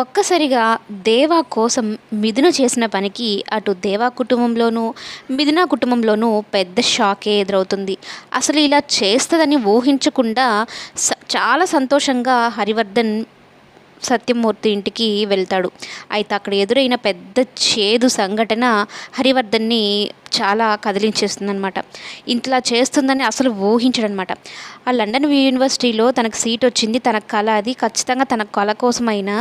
ఒక్కసారిగా దేవా కోసం మిథున చేసిన పనికి అటు దేవా కుటుంబంలోనూ మిథున కుటుంబంలోనూ పెద్ద షాకే ఎదురవుతుంది. అసలు ఇలా చేస్తుందని ఊహించకుండా స చాలా సంతోషంగా హరివర్ధన్ సత్యమూర్తి ఇంటికి వెళ్తాడు. అయితే అక్కడ ఎదురైన పెద్ద చేదు సంఘటన హరివర్ధన్ని చాలా కదిలించేస్తుందనమాట ఇంతలా చేస్తుందని అసలు ఊహించడనమాట ఆ లండన్ యూనివర్సిటీలో తనకు సీట్ వచ్చింది తన కళ అది. ఖచ్చితంగా తన కళ కోసమైనా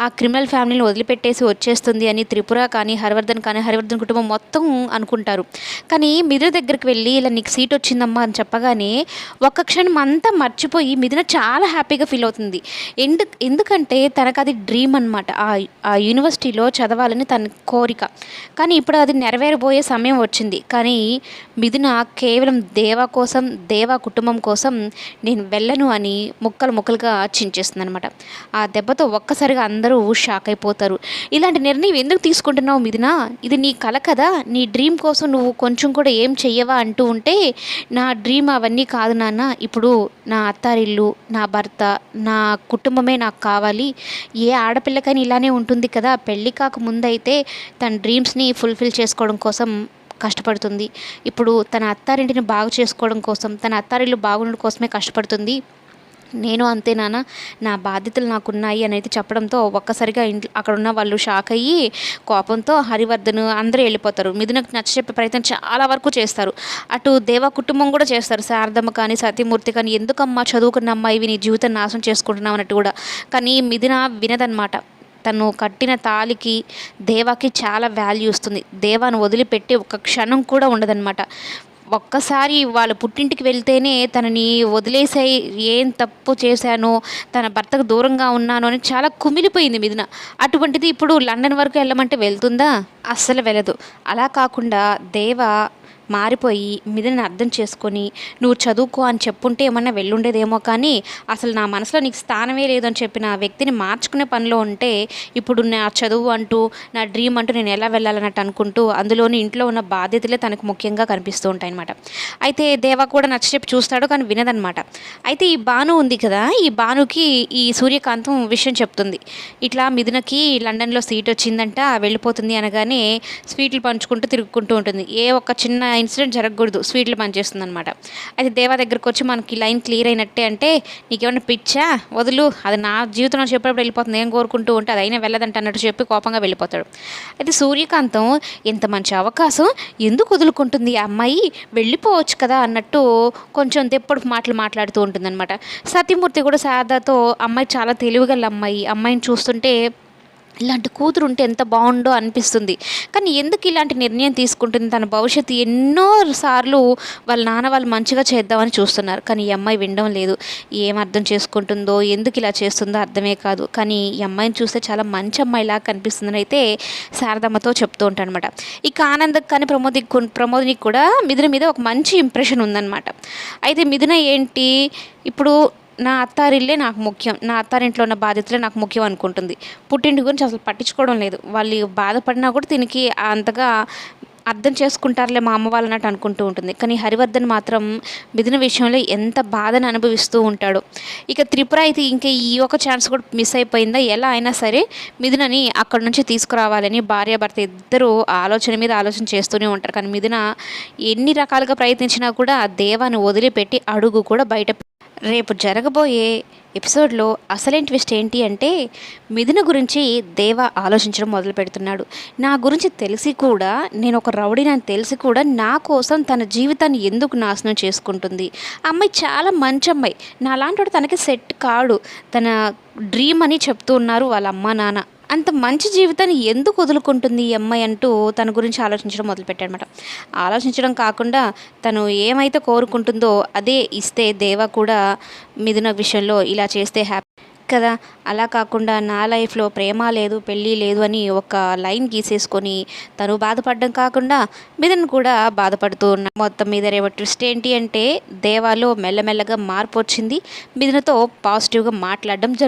ఆ క్రిమినల్ ఫ్యామిలీని వదిలిపెట్టేసి వచ్చేస్తుంది అని త్రిపుర కానీ హరివర్ధన్ కానీ హరివర్ధన్ కుటుంబం మొత్తం అనుకుంటారు. కానీ మిథున దగ్గరికి వెళ్ళి ఇలా నీకు సీట్ వచ్చిందమ్మా అని చెప్పగానే ఒక్క క్షణం అంతా మర్చిపోయి మిథున చాలా హ్యాపీగా ఫీల్ అవుతుంది. ఎందు ఎందుకంటే తనకు అది డ్రీమ్ అనమాట ఆ యూనివర్సిటీలో చదవాలని తన కోరిక. కానీ ఇప్పుడు అది నెరవేరబోయే సమయం వచ్చింది. కానీ మిథున కేవలం దేవా కోసం దేవా కుటుంబం కోసం నేను వెళ్ళను అని ముక్కలు ముక్కలుగా చించేస్తుంది అనమాట ఆ దెబ్బతో ఒక్కసారిగా అందరూ షాక్ అయిపోతారు. ఇలాంటి నిర్ణయం ఎందుకు తీసుకుంటున్నావు మిథున? ఇది నీ కల కదా. నీ డ్రీమ్ కోసం నువ్వు కొంచెం కూడా ఏం చెయ్యవా అంటూ ఉంటే నా డ్రీమ్ అవన్నీ కాదు నాన్న. ఇప్పుడు నా అత్తారిల్లు నా భర్త నా కుటుంబమే నాకు కావాలి. ఏ ఆడపిల్లకైనా ఇలానే ఉంటుంది కదా. పెళ్ళి కాక ముందైతే తన డ్రీమ్స్ని ఫుల్ఫిల్ చేసుకోవడం కోసం కష్టపడుతుంది. ఇప్పుడు తన అత్తారింటిని బాగు చేసుకోవడం కోసం తన అత్తారిల్లు బాగుండడం కోసమే కష్టపడుతుంది. నేను అంతే నాన్న నా బాధ్యతలు నాకున్నాయి అనేది చెప్పడంతో ఒక్కసారిగా ఇంట్లో అక్కడ ఉన్న వాళ్ళు షాక్ అయ్యి కోపంతో హరివర్ధన్ అందరూ వెళ్ళిపోతారు. మిథునకు నచ్చ చెప్పే ప్రయత్నం చాలా వరకు చేస్తారు. అటు దేవ కుటుంబం కూడా చేస్తారు. శారదమ్మ కానీ సత్యమూర్తి కానీ ఎందుకమ్మా చదువుకున్న అమ్మాయి? నీ జీవితం నాశనం చేసుకుంటున్నావు అన్నట్టు కూడా. కానీ మిథున వినదనమాట తను కట్టిన తాలికి దేవాకి చాలా వాల్యూ ఇస్తుంది. దేవాను వదిలిపెట్టి ఒక క్షణం కూడా ఉండదన్నమాట. ఒక్కసారి వాళ్ళ పుట్టింటికి వెళ్తేనే తనని వదిలేసే ఏం తప్పు చేశానో తన భర్తకు దూరంగా ఉన్నానో అని చాలా కుమిలిపోయింది మిథున. అటువంటిది ఇప్పుడు లండన్ వరకు వెళ్ళమంటే వెళ్తుందా? అస్సలు వెళ్ళదు. అలా కాకుండా దేవ మారిపోయి మిథునని అర్థం చేసుకొని నువ్వు చదువుకో అని చెప్పుంటే ఏమన్నా వెళ్ళుండేదేమో కానీ అసలు నా మనసులో నీకు స్థానమే లేదని చెప్పిన వ్యక్తిని మార్చుకునే పనిలో ఉంటే ఇప్పుడు నా చదువు అంటూ నా డ్రీమ్ అంటూ నేను ఎలా వెళ్ళాలన్నట్టు అనుకుంటూ అందులోని ఇంట్లో ఉన్న బాధ్యతలే తనకు ముఖ్యంగా కనిపిస్తూ ఉంటాయి అనమాట అయితే దేవ కూడా నచ్చ చెప్పి చూస్తాడు కానీ వినదనమాట అయితే ఈ బాను ఉంది కదా ఈ బానుకి ఈ సూర్యకాంతం విషయం చెప్తుంది. ఇట్లా మిథునకి లండన్లో సీట్ వచ్చిందంట వెళ్ళిపోతుంది అనగానే స్వీట్లు పంచుకుంటూ తిరుగుకుంటూ ఉంటుంది. ఏ ఒక్క చిన్న ఇన్సిడెంట్ జరగకూడదు. స్వీట్లు పనిచేస్తుంది అనమాట అయితే దేవా దగ్గరకు వచ్చి మనకి లైన్ క్లియర్ అయినట్టే అంటే నీకేమైనా పిచ్చా? వదులు. అది నా జీవితంలో చెప్పేటప్పుడు వెళ్ళిపోతుంది. ఏం కోరుకుంటూ ఉంటే అది అయినా వెళ్ళదంట అన్నట్టు చెప్పి కోపంగా వెళ్ళిపోతాడు. అయితే సూర్యకాంతం ఇంత మంచి అవకాశం ఎందుకు వదులుకుంటుంది? ఆ అమ్మాయి వెళ్ళిపోవచ్చు కదా అన్నట్టు కొంచెం తెప్పుడు మాటలు మాట్లాడుతూ ఉంటుందన్నమాట. సత్యమూర్తి కూడా శారదాతో అమ్మాయి చాలా తెలివిగల అమ్మాయి. అమ్మాయిని చూస్తుంటే ఇలాంటి కూతురు ఉంటే ఎంత బాగుండో అనిపిస్తుంది. కానీ ఎందుకు ఇలాంటి నిర్ణయం తీసుకుంటుంది? తన భవిష్యత్తు ఎన్నో సార్లు వాళ్ళ నాన్న వాళ్ళు మంచిగా చేద్దామని చూస్తున్నారు. కానీ ఈ అమ్మాయి వినడం లేదు. ఏం అర్థం చేసుకుంటుందో ఎందుకు ఇలా చేస్తుందో అర్థమే కాదు. కానీ ఈ అమ్మాయిని చూస్తే చాలా మంచి అమ్మాయిలా కనిపిస్తుందని అయితే శారదమ్మతో చెప్తూ ఉంటాను అనమాట ఇక ఆనందకు కానీ ప్రమోదికి ప్రమోదినికి కూడా మిథున మీద ఒక మంచి ఇంప్రెషన్ ఉందన్నమాట. అయితే మిథున ఏంటి? ఇప్పుడు నా అత్తారిల్లే నాకు ముఖ్యం. నా అత్తారింట్లో ఉన్న బాధ్యతలే నాకు ముఖ్యం అనుకుంటుంది. పుట్టింటి గురించి అసలు పట్టించుకోవడం లేదు. వాళ్ళు బాధపడినా కూడా దీనికి అంతగా అర్థం చేసుకుంటారులే మా అమ్మ వాళ్ళనట్టు అనుకుంటూ ఉంటుంది. కానీ హరివర్ధన్ మాత్రం మిథున విషయంలో ఎంత బాధను అనుభవిస్తూ ఉంటాడు. ఇక త్రిపుర అయితే ఇంకా ఈ ఒక ఛాన్స్ కూడా మిస్ అయిపోయిందా? ఎలా అయినా సరే మిథునని అక్కడ నుంచి తీసుకురావాలని భార్యాభర్త ఇద్దరు ఆలోచన మీద ఆలోచన చేస్తూనే ఉంటారు. కానీ మిథున ఎన్ని రకాలుగా ప్రయత్నించినా కూడా ఆ దేవాన్ని వదిలిపెట్టి అడుగు కూడా బయట రేపు జరగబోయే ఎపిసోడ్లో అసలేం ట్విస్ట్ ఏంటి అంటే మిథున గురించి దేవ ఆలోచించడం మొదలు పెడుతున్నాడు. నా గురించి తెలిసి కూడా నేను ఒక రౌడీని అని తెలిసి కూడా నా కోసం తన జీవితాన్ని ఎందుకు నాశనం చేసుకుంటుంది? ఆ అమ్మాయి చాలా మంచి అమ్మాయి. నాలాంటి వాడు తనకి సెట్ కాడు. తన డ్రీమ్ అని చెప్తూ ఉన్నారు వాళ్ళ అమ్మ నాన్న. అంత మంచి జీవితాన్ని ఎందుకు వదులుకుంటుంది ఈ అమ్మాయి అంటూ తన గురించి ఆలోచించడం మొదలుపెట్టాడనమాట ఆలోచించడం కాకుండా తను ఏమైతే కోరుకుంటుందో అదే ఇస్తే దేవ కూడా మిథున విషయంలో ఇలా చేస్తే హ్యాపీ కదా. అలా కాకుండా నా లైఫ్లో ప్రేమ లేదు పెళ్ళి లేదు అని ఒక లైన్ గీసేసుకొని తను బాధపడడం కాకుండా మిథున్ కూడా బాధపడుతూ ఉన్న మొత్తం మీద రేపు ట్విస్ట్ ఏంటి అంటే దేవాలో మెల్లమెల్లగా మార్పు వచ్చింది. మిథునతో పాజిటివ్గా మాట్లాడడం జరుగుతుంది